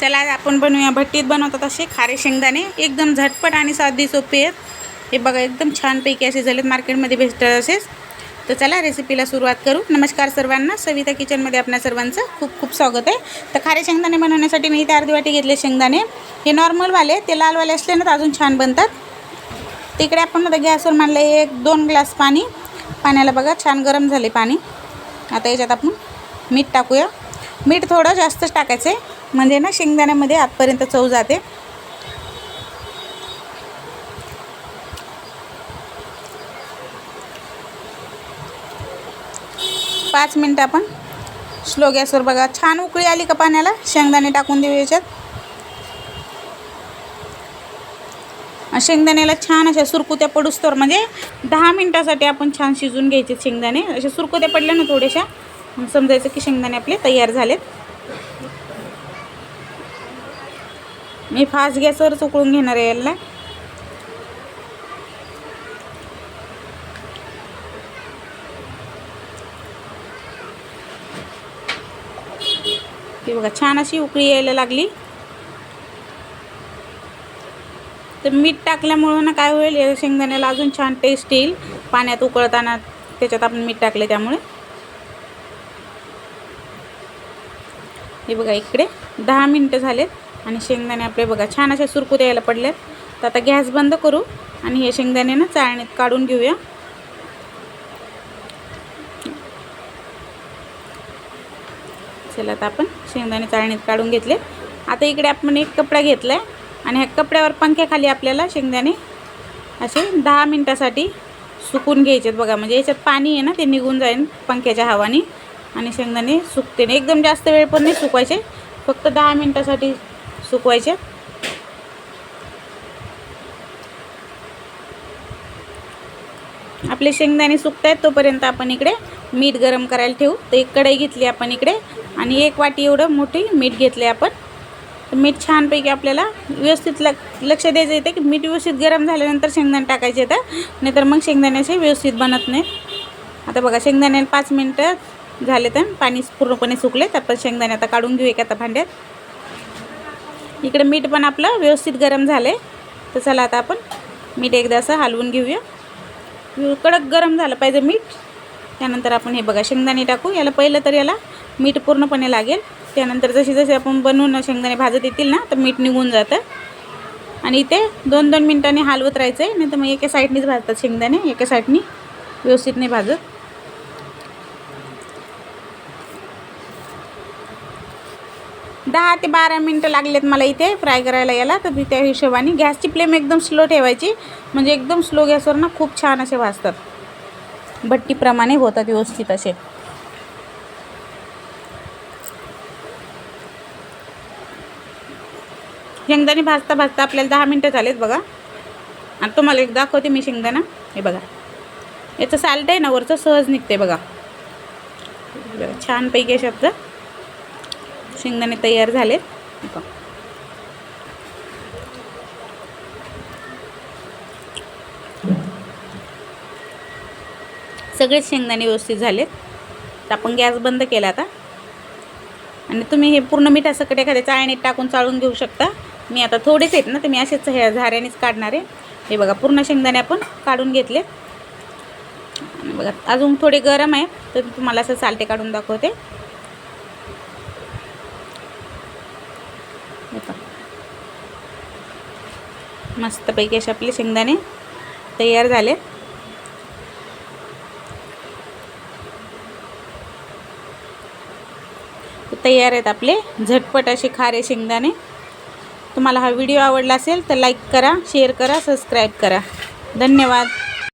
चला आज आपण बनवूया. भट्टीत बनवतात असे खारे शेंगदाणे. एकदम झटपट आणि साधी सोपी आहेत. हे बघा एकदम छानपैकी असे झालेत. मार्केटमध्ये भेटतात असेच. तर चला रेसिपीला सुरुवात करू. नमस्कार सर्वांना. सविता किचनमध्ये आपल्या सर्वांचं खूप खूप स्वागत आहे. तर खारे शेंगदाणे बनवण्यासाठी मी इथे अर्धी वाटी घेतले शेंगदाणे. हे नॉर्मलवाले ते लालवाले असले ना तर अजून छान बनतात. तिकडे आपण आता गॅसवर मांडलं एक दोन ग्लास पाणी. पाण्याला बघा छान गरम झाले पाणी. आता याच्यात आपण मीठ टाकूया. मीठ थोडं जास्तच टाकायचं आहे म्हणजे ना शेंगदाण्यामध्ये आतपर्यंत चव जाते. पाच मिनटं आपण स्लो गॅसवर बघा. छान उकळी आली का पाण्याला? शेंगदाणे टाकून देऊ याच्यात. शेंगदाण्याला छान अशा सुरकुत्या पडूस्तोवर म्हणजे दहा मिनटासाठी आपण छान शिजून घ्यायचे शेंगदाणे. अशा सुरकुत्या पडल्या ना थोड्याशा. समजायचं की शेंगदाणे आपले तयार झालेत. मी फास्ट गॅसवरच उकळून घेणार आहे याला. ती बघा छान अशी उकळी यायला लागली. तर मीठ टाकल्यामुळं ना काय होईल या शेंगदाण्याला अजून छान टेस्ट येईल. पाण्यात उकळताना त्याच्यात आपण मीठ टाकले त्यामुळे. हे बघा इकडे दहा मिनटं झालेत. आणि शेंगदाणे आपले बघा छान असे सुरकुत्या यायला पडलेत. तर आता गॅस बंद करू आणि हे शेंगदाणे ना चाळणीत काढून घेऊया. चला आता आपण शेंगदाणे चाळणीत काढून घेतले. आता इकडे आपण एक कपडा घेतला आहे आणि ह्या कपड्यावर पंख्याखाली आपल्याला शेंगदाणे असे दहा मिनटासाठी सुकून घ्यायचेत बघा. म्हणजे याच्यात पाणी आहे ना ते निघून जाईल पंख्याच्या हवाने आणि शेंगदाणे सुकते एकदम जास्त वेळ पण नाही सुकवायचे. फक्त दहा मिनटासाठी सुकवायचे. आपले शेंगदाणे सुकत आहेत तोपर्यंत आपण इकडे मीठ गरम करायला ठेवू. तर एक कढई घेतली आपण इकडे आणि एक वाटी एवढं मोठी मीठ घेतले आपण. मीठ छानपैकी आपल्याला व्यवस्थित लक लक्ष द्यायचं येतं की मीठ व्यवस्थित गरम झाल्यानंतर शेंगदाणे टाकायचे येतं. नाहीतर मग शेंगदाणे असे व्यवस्थित बनत नाहीत आता बघा शेंगदाणे पाच मिनटं झाले तर पाणी पूर्णपणे सुकले तर आपण शेंगदाणे आता काढून घेऊ एका आता भांड्यात. इकडे मीठ पण आपलं व्यवस्थित गरम झालं आहे तर चला आता आपण मीठ एकदा असं हलवून घेऊया. कडक गरम झालं पाहिजे मीठ. त्यानंतर आपण हे बघा शेंगदाणे टाकू. याला पहिलं तर याला मीठ पूर्णपणे लागेल. त्यानंतर जशी जशी आपण बनवून शेंगदाणे भाजत येतील ना तर मीठ निघून जातं. आणि इथे दोन दोन मिनटांनी हलवत राहायचं आहे नाही तर मग एका साईडनीच भाजतात शेंगदाणे एका साईडनी व्यवस्थित नाही भाजत. दहा ते बारा मिनटं लागलेत मला इथे फ्राय करायला याला तर मी त्या हिशोबाने गॅसची फ्लेम एकदम स्लो ठेवायची. म्हणजे एकदम स्लो गॅसवर ना खूप छान असे भाजतात. भट्टीप्रमाणे होतात व्यवस्थित असे. शेंगदाणे भाजता भाजता आपल्याला दहा मिनटं झालेत बघा. आणि तुम्हाला एक दाखवते मी शेंगदाणा. हे बघा. याचं साल्ट आहे ना वरचं सहज निघते बघा. बघा छानपैकी शब्द शेंगदाणे तयार झालेत. सगळेच शेंगदाणे व्यवस्थित झालेत. तर आपण गॅस बंद केला आता. आणि तुम्ही हे पूर्ण मिठासकट एखाद्या चाळणीत टाकून चाळून घेऊ शकता. मी आता थोडेच आहेत ना तर मी असेच हे झाऱ्यानेच काढणार आहे. हे बघा पूर्ण शेंगदाणे आपण काढून घेतले आणि बघा अजून थोडे गरम आहे तर तुम्हाला असं सालटे काढून दाखवते हे पहा. मस्तपैकी असे आपले शेंगदाणे तयार झाले. तयार आहेत आपले. झटपट असे खारे शेंगदाणे. तुम्हाला हा व्हिडिओ आवडला असेल तर लाईक करा शेअर करा सबस्क्राईब करा. धन्यवाद.